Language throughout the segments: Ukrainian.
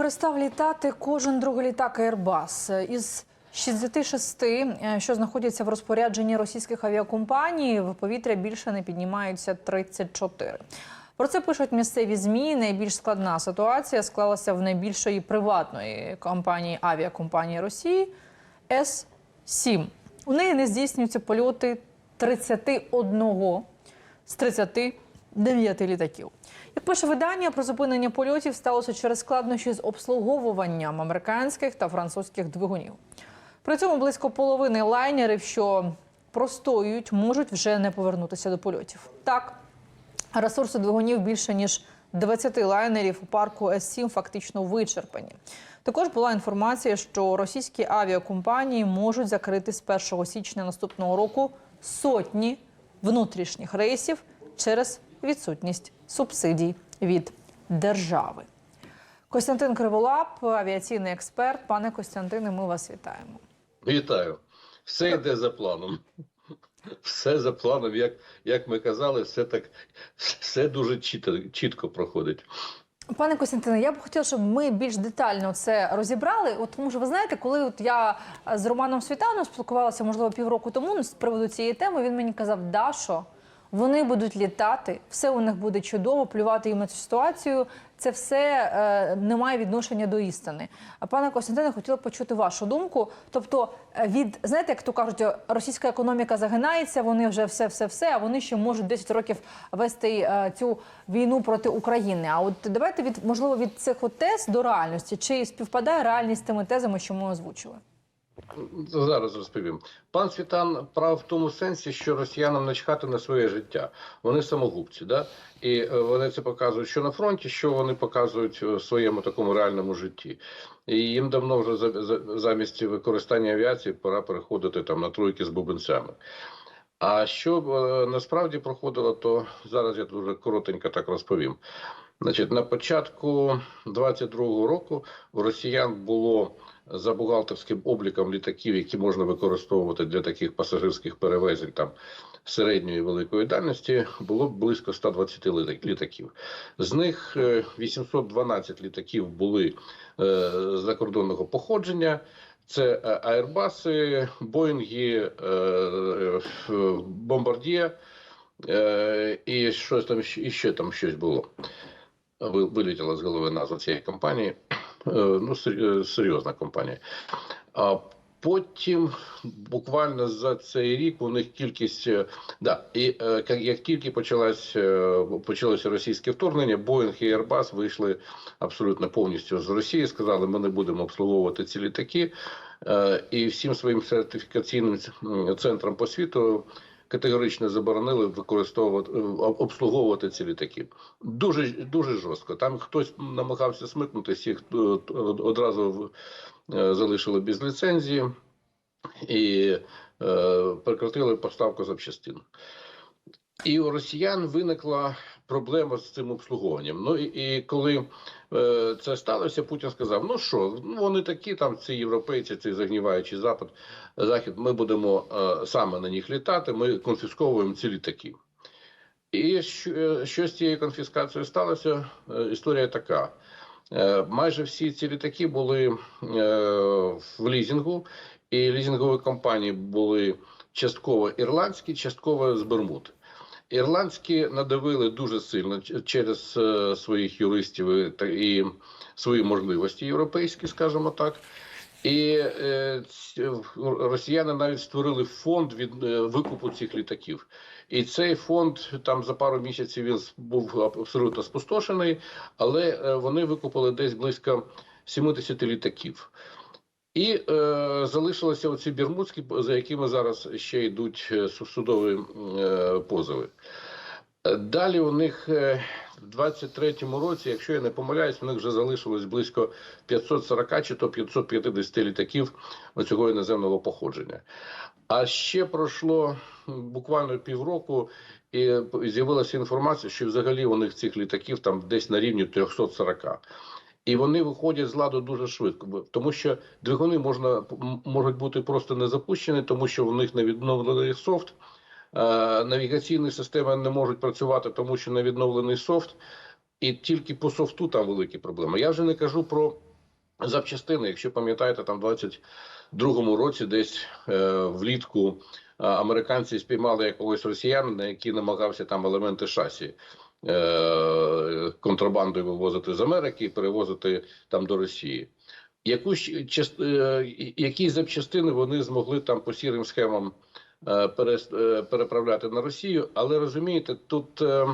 перестав літати кожен другий літак Airbus. Із 66, е, що знаходяться в розпорядженні російських авіакомпаній, в повітря більше не піднімаються 34. Про це пишуть місцеві змі. Найбільш складна ситуація склалася в найбільшої приватної компанії авіакомпанії Росії С-7. У неї не здійснюються польоти 31 з 39 літаків. Пише видання, про зупинення польотів сталося через складнощі з обслуговуванням американських та французьких двигунів. При цьому близько половини лайнерів, що простоюють, можуть вже не повернутися до польотів. Так, ресурси двигунів більше ніж 20 лайнерів у парку С-7 фактично вичерпані. Також була інформація, що російські авіакомпанії можуть закрити з 1 січня наступного року сотні внутрішніх рейсів через відсутність субсидій від держави. Костянтин Криволап, авіаційний експерт. Пане Костянтине, ми вас вітаємо. Вітаю. Все йде за планом. Все за планом, як, як ми казали, все так все дуже чітко, чітко проходить. Пане Костянтине, я б хотіла, щоб ми більш детально це розібрали. От тому що ви знаєте, коли от я з Романом Світаном спілкувалася, можливо, півроку тому з приводу цієї теми, він мені казав, Дашо, вони будуть літати, все у них буде чудово, плювати їм на цю ситуацію. Це все е, не має відношення до істини. А пане Костянтине, хотіла б почути вашу думку. Тобто, е, від знаєте, як то кажуть, російська економіка загинається, вони вже все, все, все, а вони ще можуть 10 років вести е, цю війну проти України. А от давайте від можливо від цих от тез до реальності, чи співпадає реальність з тими тезами, що ми озвучили? Зараз розповім. Пан Світан прав в тому сенсі, що росіянам начхати на своє життя. Вони самогубці, да? і е, вони це показують, що на фронті, що вони показують в своєму такому реальному житті. І їм давно вже за- за- замість використання авіації пора переходити там на тройки з бубенцями. А що е, насправді проходило, то зараз я дуже коротенько так розповім. Значить, на початку 22-го року у росіян було за бухгалтерським обліком літаків, які можна використовувати для таких пасажирських перевезень там середньої великої дальності, було близько 120 літаків. З них е, 812 літаків були е, закордонного походження. Це е, аербаси, боїнги, е, е, бомбардія е, і щось там і ще там щось було. Ви- Вилетіла з голови назва цієї компанії. Е, Ну, е, серйозна компанія. А потім, буквально за цей рік, у них кількість. е, Да, і як- тільки почалось, е, почалося російське вторгнення, Боїнг і Airbus вийшли абсолютно повністю з Росії. Сказали, ми не будемо обслуговувати ці літаки. І всім своїм сертифікаційним центрам по світу категорично заборонили використовувати е, обслуговувати ці літаки. Дуже дуже жорстко. Там хтось намагався смикнути всіх е, одразу е, залишили без ліцензії і прекратили поставку запчастин. І у росіян виникла проблема з цим обслуговуванням. Ну і, і коли е, це сталося, Путін сказав: ну що, ну вони такі, там ці європейці, цей загніваючий запад, захід, ми будемо е, саме на них літати, ми конфісковуємо ці літаки. І що, е, що з цією конфіскацією сталося? Е, Історія така. Е, Майже всі ці літаки були е, в лізінгу, і лізінгові компанії були частково ірландські, частково з Бермуд. Ірландські надавили дуже сильно через е, своїх юристів і, свої можливості європейські, скажімо так. І е, росіяни навіть створили фонд від е, викупу цих літаків. І цей фонд там за пару місяців він був абсолютно спустошений, але вони викупили десь близько 70 літаків. І е, залишилися оці бірмудські, за якими зараз ще йдуть е, судові е, позови. Далі у них е, в 23-му році, якщо я не помиляюсь, у них вже залишилось близько 540 чи то 550 літаків оцього іноземного походження. А ще пройшло буквально півроку, і з'явилася інформація, що взагалі у них цих літаків там десь на рівні 340. І вони виходять з ладу дуже швидко, тому що двигуни можна можуть бути просто не запущені, тому що в них не відновлений софт. Е, навігаційні системи не можуть працювати, тому що не відновлений софт, і тільки по софту там великі проблеми. Я вже не кажу про запчастини. Якщо пам'ятаєте, там в 22-му році, десь е, влітку е, американці спіймали якогось росіянина, який намагався там елементи шасі контрабандою вивозити з Америки і перевозити там до Росії. Част- е, які запчастини вони змогли там по сірим схемам е, е, переправляти на Росію, але розумієте, тут. е,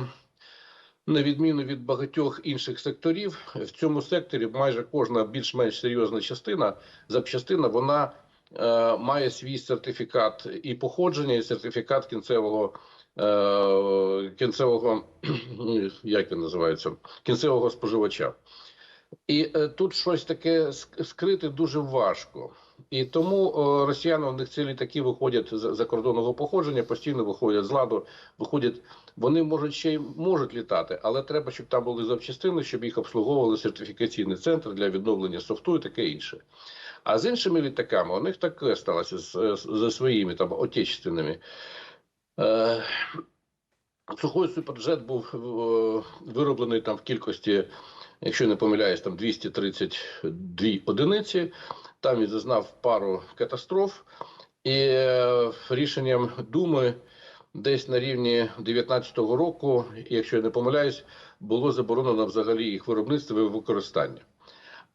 на відміну від багатьох інших секторів, в цьому секторі майже кожна більш-менш серйозна частина, запчастина, вона е, має свій сертифікат і походження, і сертифікат кінцевого, е, кінцевого як він називається, кінцевого споживача. І е, тут щось таке скрити дуже важко. І тому е, росіяни у них ці літаки виходять з закордонного походження, постійно виходять з ладу, виходять. Вони можуть ще й можуть літати, але треба, щоб там були запчастини, щоб їх обслуговували сертифікаційний центр для відновлення софту і таке інше. А з іншими літаками у них таке сталося з, з, зі своїми там отечественними. Е, Сухой суперджет був е, вироблений там в кількості, якщо не помиляюсь, там 232 одиниці. Там він зазнав пару катастроф, і е, рішенням Думи десь на рівні 19-го року, якщо я не помиляюсь, було заборонено взагалі їх виробництво і використання.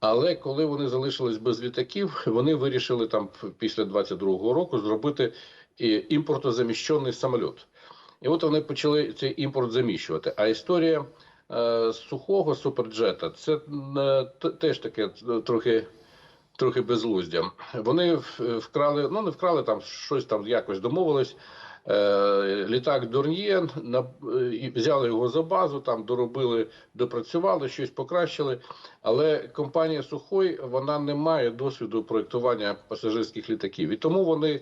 Але коли вони залишились без літаків, вони вирішили там після 22-го року зробити імпортозаміщений самоліт. І от вони почали цей імпорт заміщувати. А історія е, сухого суперджета це е, теж таке трохи. Трохи безглуздя. Вони вкрали, ну не вкрали там щось там якось домовились. Е, літак Дорньє на е, взяли його за базу, там доробили, допрацювали, щось покращили. Але компанія Сухой вона не має досвіду проєктування пасажирських літаків, і тому вони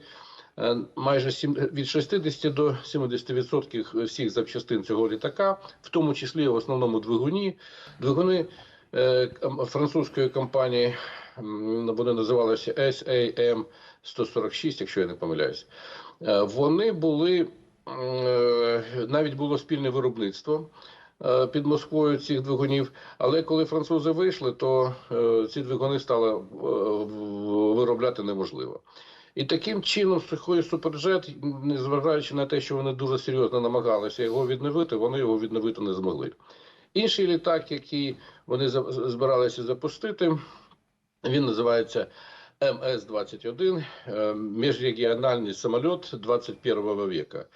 майже сім- від 60 до 70% всіх запчастин цього літака, в тому числі в основному двигуні, двигуни е, французької компанії. Вони називалися SAM 146, якщо я не помиляюсь. Е, Вони були е, навіть було спільне виробництво е, під Москвою цих двигунів. Але коли французи вийшли, то е, ці двигуни стало е, виробляти неможливо. І таким чином сухий суперджет, незважаючи на те, що вони дуже серйозно намагалися його відновити, вони його відновити не змогли. Інший літак, який вони збиралися запустити, він називається МС-21, е, міжрегіональний самоліт 21 века.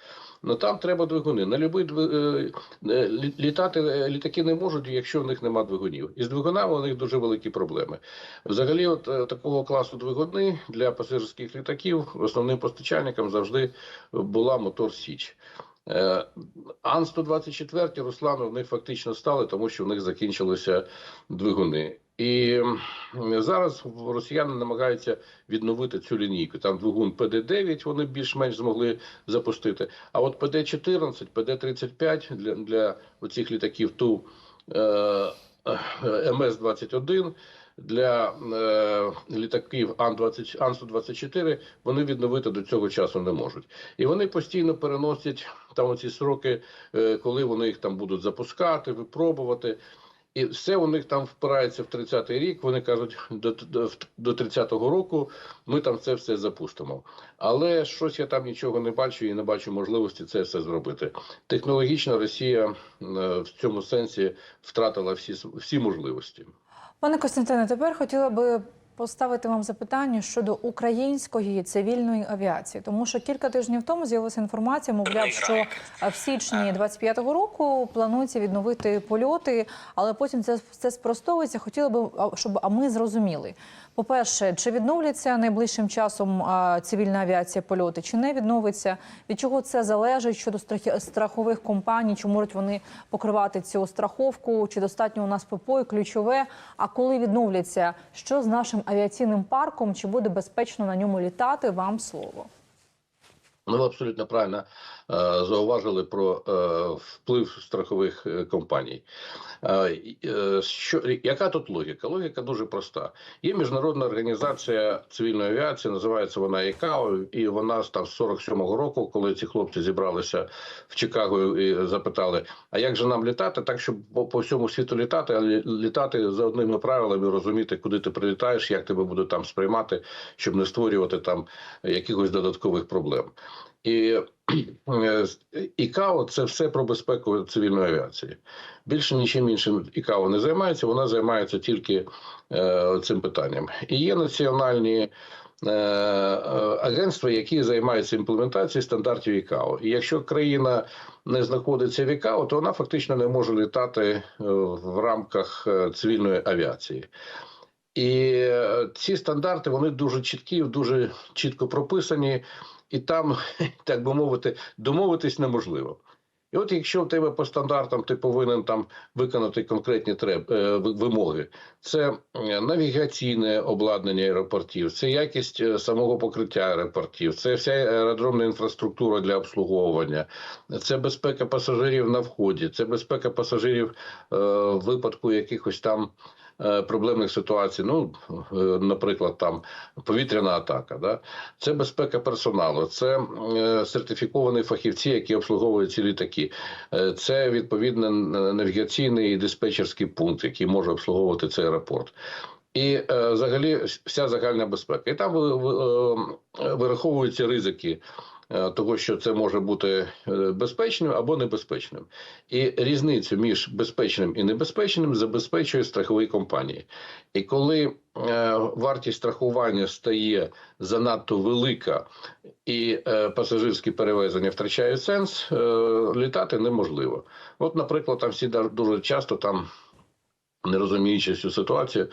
Ну там треба двигуни. На любий е, е, літати е, літаки не можуть, якщо в них немає двигунів. І з двигунами у них дуже великі проблеми. Взагалі, от такого класу двигуни для пасажирських літаків основним постачальником завжди була мотор Січ. Е, Ан-124 Руслану в них фактично стали, тому що в них закінчилися двигуни. І зараз росіяни намагаються відновити цю лінійку. Там двигун ПД-9 вони більш-менш змогли запустити. А от ПД-14, ПД-35 для, для оцих літаків ту е, е, МС-21 для е, літаків Ан-20, Ан-124 вони відновити до цього часу не можуть. І вони постійно переносять там оці сроки, е, коли вони їх там будуть запускати, випробувати. І все у них там впирається в 30-й рік. Вони кажуть, до, до, до 30-го року ми там це все запустимо. Але щось я там нічого не бачу і не бачу можливості це все зробити. Технологічно Росія е, в цьому сенсі втратила всі, всі можливості. Пане Костянтине, тепер хотіла би поставити вам запитання щодо української цивільної авіації, тому що кілька тижнів тому з'явилася інформація, мовляв, що е, в січні 25-го року планується відновити польоти, але потім це, це спростовується. Хотіла би, щоб а ми зрозуміли. По-перше, чи відновляться найближчим часом цивільна авіація польоти, чи не відновиться? Від чого це залежить щодо страхових компаній? Чи можуть вони покривати цю страховку? Чи достатньо у нас ППО і ключове? А коли відновляться, що з нашим авіаційним парком? Чи буде безпечно на ньому літати? Вам слово. Ну, ви абсолютно правильно зауважили про е, вплив страхових е, компаній. Е, е, Що яка тут логіка? Логіка дуже проста. Є міжнародна організація цивільної авіації, називається вона ІКАО, і вона з 47-го року, коли ці хлопці зібралися в Чикаго і запитали: а як же нам літати, так щоб по всьому світу літати, а літати за одними правилами, розуміти, куди ти прилітаєш, як тебе будуть там сприймати, щоб не створювати там якихось додаткових проблем. І е, ІКАО це все про безпеку цивільної авіації. Більше нічим іншим ІКАО не займається, вона займається тільки е, цим питанням. І є національні е, агентства, які займаються імплементацією стандартів ІКАО. І якщо країна не знаходиться в ІКАО, то вона фактично не може літати е, в рамках е, цивільної авіації. І ці стандарти вони дуже чіткі, дуже чітко прописані, і там, так би мовити, домовитись неможливо. І от якщо в тебе по стандартам ти повинен там виконати конкретні треб, е, вимоги, це е, навігаційне обладнання аеропортів, це якість е, самого покриття аеропортів, це вся аеродромна інфраструктура для обслуговування, це безпека пасажирів на вході, це безпека пасажирів е, в випадку якихось там проблемних ситуацій. Ну, е, наприклад, там повітряна атака. Да? Це безпека персоналу, це е, сертифіковані фахівці, які обслуговують ці літаки. Е, Це відповідно навігаційний і диспетчерський пункт, який може обслуговувати цей аеропорт. І е, взагалі вся загальна безпека. І там ви- ви- е, вираховуються ризики е, того, що це може бути е, безпечним або небезпечним. І різницю між безпечним і небезпечним забезпечує страхові компанії. І коли е, вартість страхування стає занадто велика і е, пасажирські перевезення втрачають сенс, е, літати неможливо. От, наприклад, там всі дуже часто там. Не розуміючи цю ситуацію, е,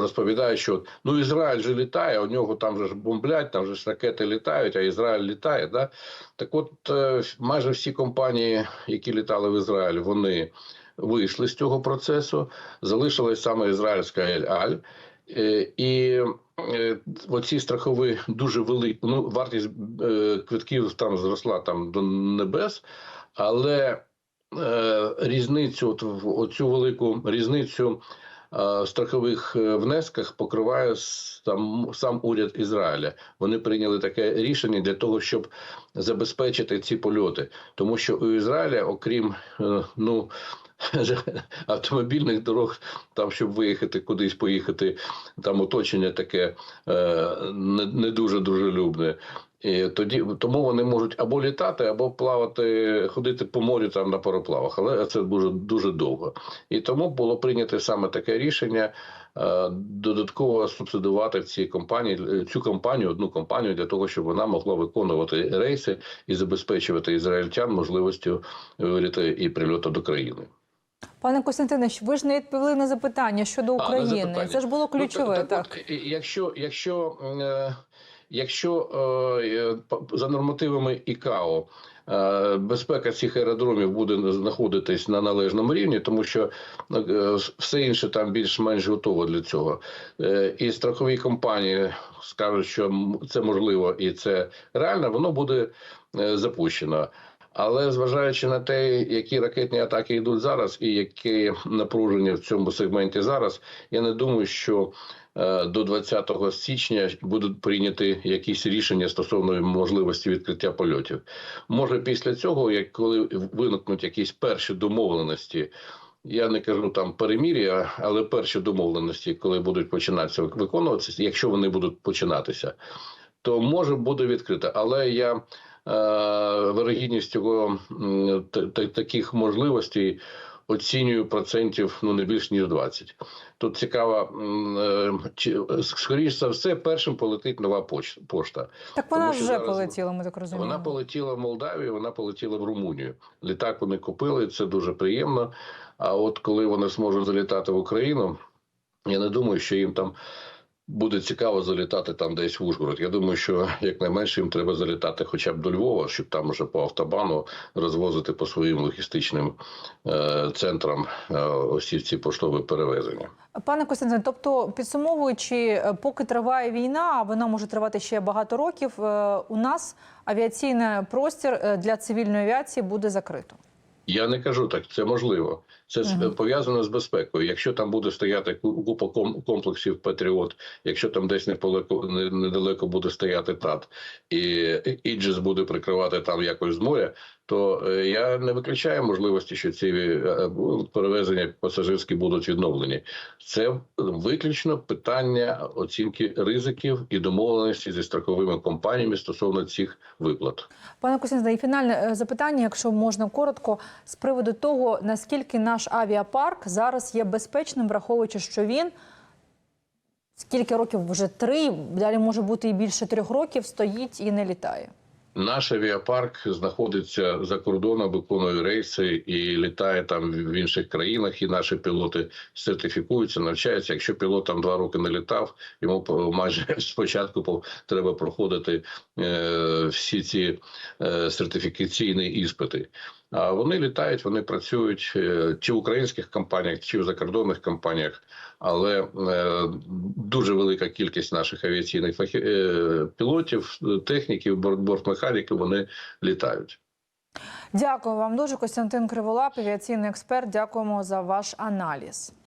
розповідає, що ну Ізраїль же літає, у нього там же ж бомблять, там же ж ракети літають, а Ізраїль літає. Да? Так от е, майже всі компанії, які літали в Ізраїль, вони вийшли з цього процесу. Залишилась саме ізраїльська Ель-Аль. Е, І оці страхові дуже великі, ну, вартість квитків там зросла там до небес, але різницю, от, в- оцю велику різницю е, страхових е, внесках покриває сам, сам уряд Ізраїля. Вони прийняли таке рішення для того, щоб забезпечити ці польоти, тому що у Ізраїля, окрім е, ну. Автомобільних дорог, там, щоб виїхати кудись, поїхати, там оточення таке е, не, не дуже дружелюбне. І тоді тому вони можуть або літати, або плавати, ходити по морю там на пароплавах, але це дуже дуже довго. І тому було прийнято саме таке рішення е, додатково субсидувати ці компанії е, цю компанію, одну компанію для того, щоб вона могла виконувати рейси і забезпечувати ізраїльтян можливістю виліту і прильоту до країни. Пане Костянтине, ви ж не відповіли на запитання щодо А, України. запитання. Це ж було Ну, ключове. так, так. от, якщо, якщо, е, якщо е, по- за нормативами ІКАО е, безпека цих аеродромів буде знаходитись на належному рівні, тому що е, все інше там більш-менш готово для цього. Е, І страхові компанії скажуть, що це можливо і це реально, воно буде е, запущено. Але зважаючи на те, які ракетні атаки йдуть зараз, і які напруження в цьому сегменті зараз, я не думаю, що е, до 20 січня будуть прийняті якісь рішення стосовно можливості відкриття польотів. Може, після цього, як коли виникнуть якісь перші домовленості. Я не кажу там перемір'я, але перші домовленості, коли будуть починатися виконуватися, якщо вони будуть починатися, то може буде відкрито. Але я вирогідність цього м, та- та- таких можливостей оцінюю процентів ну не більш ніж 20. Тут цікаво, е, чи скоріш за все, першим полетить нова пошта. Так вона Тому вже полетіла, ми так розуміємо. Вона полетіла в Молдавію, вона полетіла в Румунію. Літак вони купили, це дуже приємно. А от коли вони зможуть залітати в Україну, я не думаю, що їм там буде цікаво залітати там десь в Ужгород. Я думаю, що якнайменше їм треба залітати хоча б до Львова, щоб там вже по автобану розвозити по своїм логістичним е, центрам е, усі ці поштові перевезення. Пане Костянтине, тобто підсумовуючи, е, поки триває війна, а вона може тривати ще багато років. е, У нас авіаційний простір е, для цивільної авіації буде закрито. Я не кажу так, це можливо. Це Мгм. пов'язано з безпекою. Якщо там буде стояти ку- купа комплексів Патріот, якщо там десь недалеко, не- недалеко буде стояти ТАТ, і Іджес буде прикривати там якось з моря, то е, я не виключаю можливості, що ці е, ну, перевезення пасажирські будуть відновлені. Це виключно питання оцінки ризиків і домовленості зі страховими компаніями стосовно цих виплат. Пане Костянтине, і фінальне е, запитання, якщо можна коротко, з приводу того, наскільки наш авіапарк зараз є безпечним, враховуючи, що він скільки років вже три, далі може бути і більше трьох років, стоїть і не літає. Наш авіапарк знаходиться за кордоном, виконує рейси і літає там в інших країнах. І наші пілоти сертифікуються, навчаються. Якщо пілот там два роки не літав, йому майже спочатку по- треба проходити е, всі ці е, сертифікаційні іспити. Вони літають, вони працюють е, чи в українських компаніях, чи в закордонних компаніях. Але е, дуже велика кількість наших авіаційних е, пілотів, техніків, борт- бортмеханіків вони літають. Дякую вам дуже, Костянтин Криволап, авіаційний експерт. Дякуємо за ваш аналіз.